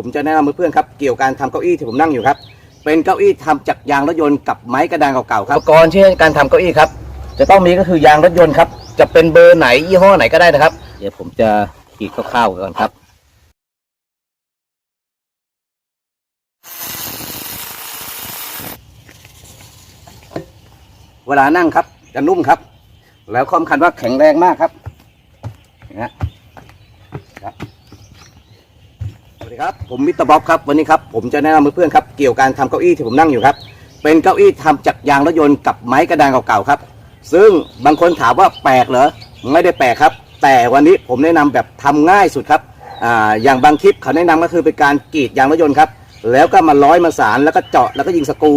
ผมจะแนะนำเพื่อนๆครับเกี่ยวกับการทำเก้าอี้ที่ผมนั่งอยู่ครับ เป็นเก้าอี้ทำจากยางรถยนต์กับไม้กระดานเก่าๆครับอุปกรณ์ที่การทำเก้าอี้ครับจะต้องมีก็คือยางรถยนต์ครับจะเป็นเบอร์ไหนยี่ห้อไหนก็ได้นะครับ เดี๋ยวผมจะขีดคร่าวๆก่อนครับเวลานั่งครับจะนุ่มครับ แล้วความคันว่าแข็งแรงมากครับนะฮะครับสวัสดี ครับผมมิสเตอร์บ๊อบครับวันนี้ครับผมจะแนะนำเพื่อนๆครับเกี่ยวกับการทำเก้าอี้ที่ผมนั่งอยู่ครับ เป็นเก้าอี้ทำจากยางรถยนต์กับไม้กระดานเก่าๆครับ ซึ่งบางคนถามว่าแปลกเหรอไม่ได้แปลกครับ แต่วันนี้ผมแนะนำแบบทำง่ายสุดครับอ่าอย่างบางคลิปเขาแนะนำก็คือเป็นการกรีดยางรถยนต์ครับแล้วก็มาร้อยมาสารแล้วก็เจาะแล้วก็ยิงสกรู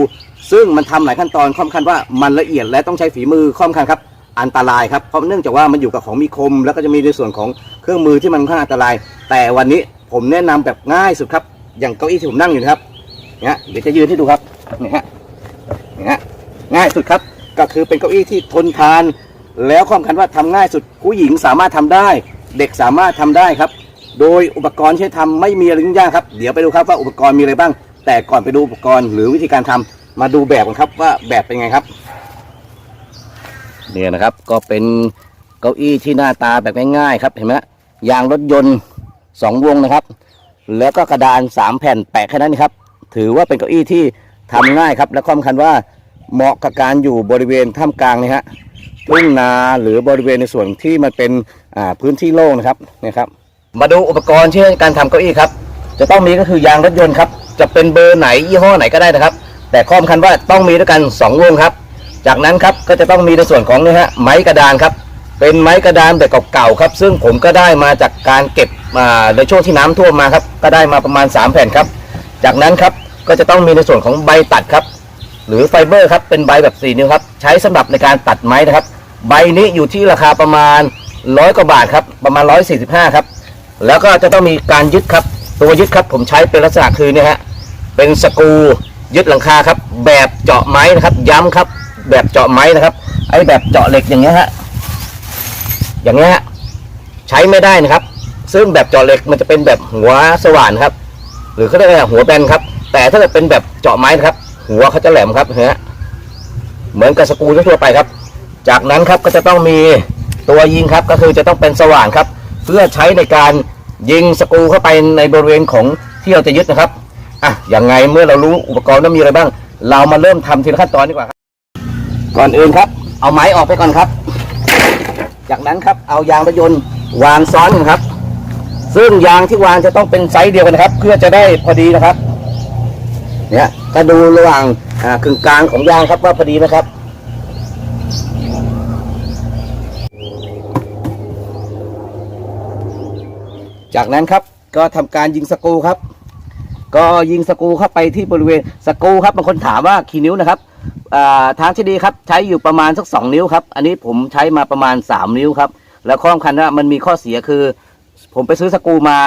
ซึ่งมันทำหลายขั้นตอนค่อนข้างว่ามันละเอียดและต้องใช้ฝีมือค่อนข้างครับ อันตรายครับเพราะเนื่องจากว่ามันอยู่กับของมีคม แล้วก็จะมีในส่วนของเครื่องมือที่มันค่อนข้างอันตราย แต่วันนี้ ผมแนะนำแบบง่ายสุดครับ อย่างเก้าอี้ที่ผมนั่งอยู่นะครับเนี่ยเดี๋ยวจะยืนให้ดูครับเนี่ยฮะเนี่ยฮะง่ายสุดครับ ก็คือเป็นเก้าอี้ที่ทนทาน แล้วความคันว่าทำง่ายสุดผู้หญิงสามารถทำได้ เด็กสามารถทำได้ครับ โดยอุปกรณ์ที่ใช้ทำไม่มีอะไรยุ่งยากครับ เดี๋ยวไปดูครับว่าอุปกรณ์มีอะไรบ้าง แต่ก่อนไปดูอุปกรณ์หรือวิธีการทำมาดูแบบกันครับว่าแบบเป็นไงครับเนี่ยนะครับก็เป็นเก้าอี้ที่หน้าตาแบบง่ายๆครับเห็นไหมยางรถยนต์ สองวงนะครับ แล้วก็กระดานสามแผ่นแปะแค่นั้นครับ ถือว่าเป็นเก้าอี้ที่ทำง่ายครับ และข้อสำคัญว่าเหมาะกับการอยู่บริเวณท่ามกลางนี่ฮะทุ่งนาหรือบริเวณในส่วนที่มันเป็นพื้นที่โล่งนะครับนี่ครับ มาดูอุปกรณ์ที่นการทำเก้าอี้ครับ จะต้องมีก็คือยางรถยนต์ครับ จะเป็นเบอร์ไหนยี่ห้อไหนก็ได้นะครับ แต่ข้อสำคัญว่าต้องมีด้วยกันสองวงครับ จากนั้นครับก็จะต้องมีในส่วนของนี่ฮะไม้กระดานครับ เป็นไม้กระดานแบบเก่าๆครับ ซึ่งผมก็ได้มาจากการเก็บมาในช่วงที่น้ำท่วมมาครับ ก็ได้มาประมาณ 3 แผ่นครับ จากนั้นครับก็จะต้องมีในส่วนของใบตัดครับ หรือไฟเบอร์ครับเป็นใบแบบ4นิ้วครับใช้สำหรับในการตัดไม้นะครับ ใบนี้อยู่ที่ราคาประมาณร้อยกว่าบาทครับประมาณ 145ครับแล้วก็จะต้องมีการยึดครับ ตัวยึดครับ ผมใช้เป็นลักษณะคือเนี่ยฮะเป็นสกรูยึดหลังคาครับ แบบเจาะไม้นะครับ ย้ำครับ แบบเจาะไม้นะครับไอ้แบบเจาะเหล็กอย่างเงี้ยฮะ อย่างเงี้ยใช้ไม่ได้นะครับ ซึ่งแบบเจาะเหล็กมันจะเป็นแบบหัวสว่านครับ หรือเขาเรียกว่าหัวแบนครับ แต่ถ้าเกิดเป็นแบบเจาะไม้นะครับ หัวเขาจะแหลมครับเห็นไหมฮะเหมือนกับสกูทั่วไปครับ จากนั้นครับก็จะต้องมีตัวยิงครับ ก็คือจะต้องเป็นสว่านครับ เพื่อใช้ในการยิงสกูเข้าไปในบริเวณของที่เราจะยึดนะครับอะอยังไงเมื่อเรารู้อุปกรณ์ว่ามีอะไรบ้าง เรามาเริ่มทำทีละขั้นตอนดีกว่าครับ ก่อนอื่นครับ เอาไม้ออกไปก่อนครับ จากนั้นครับเอายางรถยนต์วางซ้อนกันครับ ซึ่งยางที่วางจะต้องเป็นไซส์เดียวกันนะครับ เพื่อจะได้พอดีนะครับ เนี่ยถ้าดูระหว่างกึ่งกลางของยางครับว่าพอดีไหมครับจากนั้นครับก็ทำการยิงสกูครับ ก็ยิงสกูเข้าไปที่บริเวณสกูครับบางคนถามว่ากี่นิ้วนะครับ ทางที่ดีครับใช้อยู่ประมาณสักสองนิ้วครับ อันนี้ผมใช้มาประมาณสามนิ้วครับ แล้วข้อสำคัญว่ามันมีข้อเสียคือ ผมไปซื้อสกูมา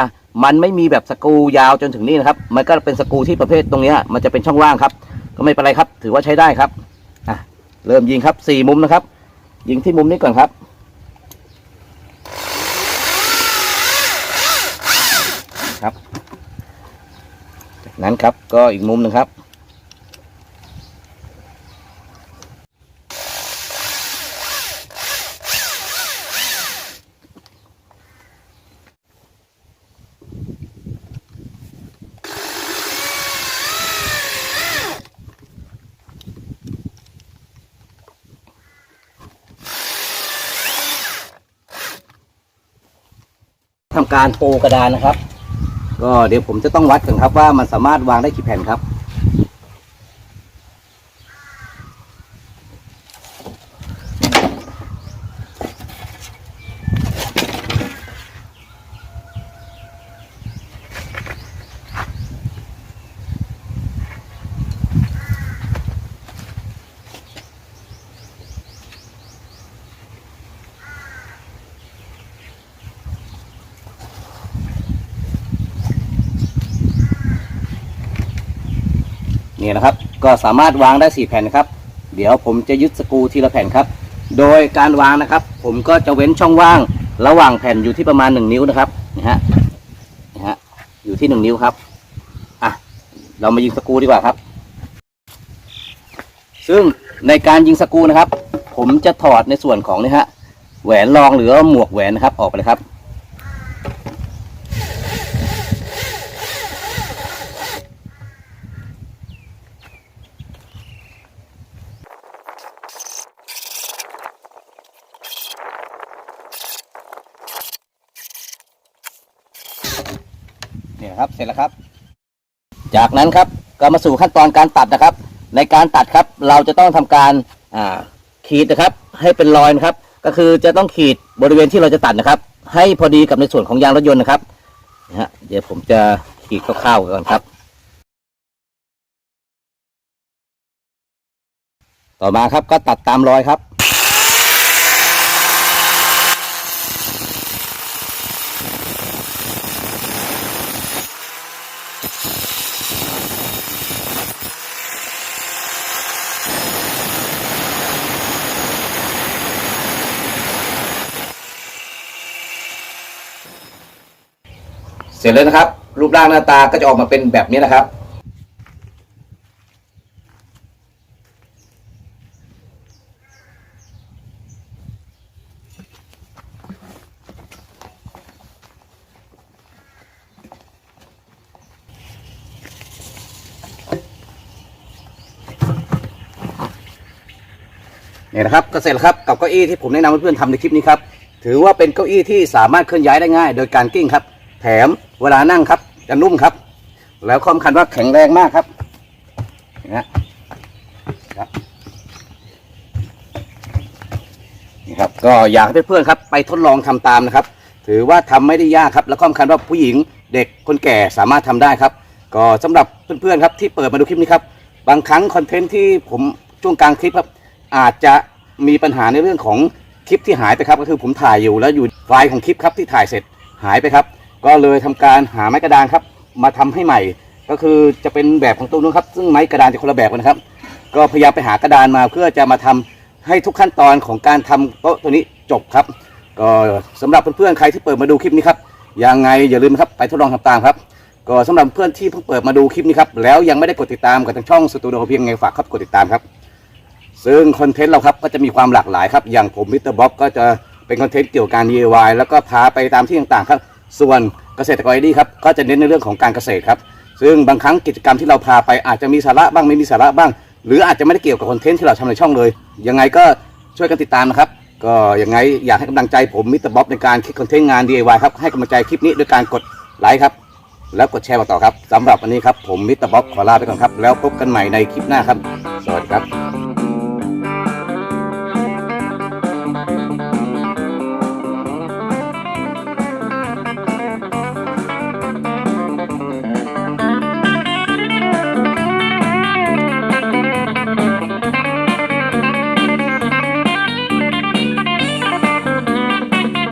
มันไม่มีแบบสกูยาวจนถึงนี่นะครับ มันก็เป็นสกูที่ประเภทตรงนี้มันจะเป็นช่องว่างครับ ก็ไม่เป็นไรครับ ถือว่าใช้ได้ครับอะเริ่มยิงครับสี่มุมนะครับ ยิงที่มุมนี้ก่อนครับครับ จากนั้นครับก็อีกมุมหนึ่งครับ ทำการปูกระดานนะครับ ก็เดี๋ยวผมจะต้องวัดกันครับว่ามันสามารถวางได้กี่แผ่นครับ นี่นะครับ ก็สามารถวางได้ 4 แผ่นครับ เดี๋ยวผมจะยึดสกรูทีละแผ่นครับ โดยการวางนะครับ ผมก็จะเว้นช่องว่าง ระหว่างแผ่นอยู่ที่ประมาณ 1 นิ้วนะครับนะฮะนะฮะอยู่ที่ 1 นิ้วครับอะเรามายิงสกรูดีกว่าครับ ซึ่งในการยิงสกรูนะครับ ผมจะถอดในส่วนของนี่ฮะแหวนรองหรือหมวกแหวนนะครับออกไปเลยครับ ครับเสร็จแล้วครับ จากนั้นครับก็มาสู่ขั้นตอนการตัดนะครับ ในการตัดครับเราจะต้องทำการขีดนะครับ ให้เป็นรอยนะครับ ก็คือจะต้องขีดบริเวณที่เราจะตัดนะครับ ให้พอดีกับในส่วนของยางรถยนต์นะครับนะฮะเดี๋ยวผมจะขีดคร่าวๆก่อนครับ ต่อมาครับก็ตัดตามรอยครับ แล้วนะครับ รูปร่างหน้าตาก็จะออกมาเป็นแบบนี้นะครับ เนี่ยนะครับก็เสร็จแล้วครับกับเก้าอี้ที่ผมแนะนำเพื่อนๆทำในคลิปนี้ครับ ถือว่าเป็นเก้าอี้ที่สามารถเคลื่อนย้ายได้ง่าย โดยการกิ้งครับ แถมเวลานั่งครับ จะนุ่มครับ แล้วความคันว่าแข็งแรงมากครับนะครับนี่ครับ ก็อยากให้เพื่อนๆครับ ไปทดลองทำตามนะครับ ถือว่าทำไม่ได้ยากครับ และความคันว่าผู้หญิงเด็กคนแก่สามารถทำได้ครับ ก็สำหรับเพื่อนๆครับที่เปิดมาดูคลิปนี้ครับ บางครั้งคอนเทนต์ที่ผมช่วงกลางคลิปครับ อาจจะมีปัญหาในเรื่องของคลิปที่หายไปครับ ก็คือผมถ่ายอยู่แล้วอยู่ไฟล์ของคลิปครับที่ถ่ายเสร็จหายไปครับ ก็เลยทำการหาไม้กระดานครับ มาทำให้ใหม่ ก็คือจะเป็นแบบของตู้นู้นครับ ซึ่งไม้กระดานจะคนละแบบกันนะครับ ก็พยายามไปหากระดานมาเพื่อจะมาทำให้ทุกขั้นตอนของการทำโต๊ะตัวนี้จบครับ ก็สำหรับเพื่อนๆใครที่เปิดมาดูคลิปนี้ครับยังไงอย่าลืมครับไปทดลองทำตามครับ ก็สำหรับเพื่อนที่เพิ่งเปิดมาดูคลิปนี้ครับแล้วยังไม่ได้กดติดตามกับทางช่องสตูดิโอเพียงไงฝากครับกดติดตามครับ ซึ่งคอนเทนต์เราครับก็จะมีความหลากหลายครับอย่างผมมิสเตอร์บ๊อบก็จะเป็นคอนเทนต์เกี่ยวกับการ DIY แล้วก็พาไปตามที่ต่างๆครับ ส่วนเกษตรกรดีครับก็จะเน้นในเรื่องของการเกษตรครับ ซึ่งบางครั้งกิจกรรมที่เราพาไปอาจจะมีสาระบ้างไม่มีสาระบ้าง หรืออาจจะไม่ได้เกี่ยวกับคอนเทนต์ที่เราทำในช่องเลย ยังไงก็ช่วยกันติดตามนะครับ ก็ยังไงอยากให้กำลังใจผมมิสเตอร์บ๊อบในการคิดคอนเทนต์งาน DIY ครับให้กำลังใจคลิปนี้ด้วยการกดไลค์ครับแล้วกดแชร์ต่อครับสำหรับวันนี้ครับผมมิสเตอร์บ๊อบขอลาไปก่อนครับแล้วพบกันใหม่ในคลิปหน้าครับ สวัสดีครับ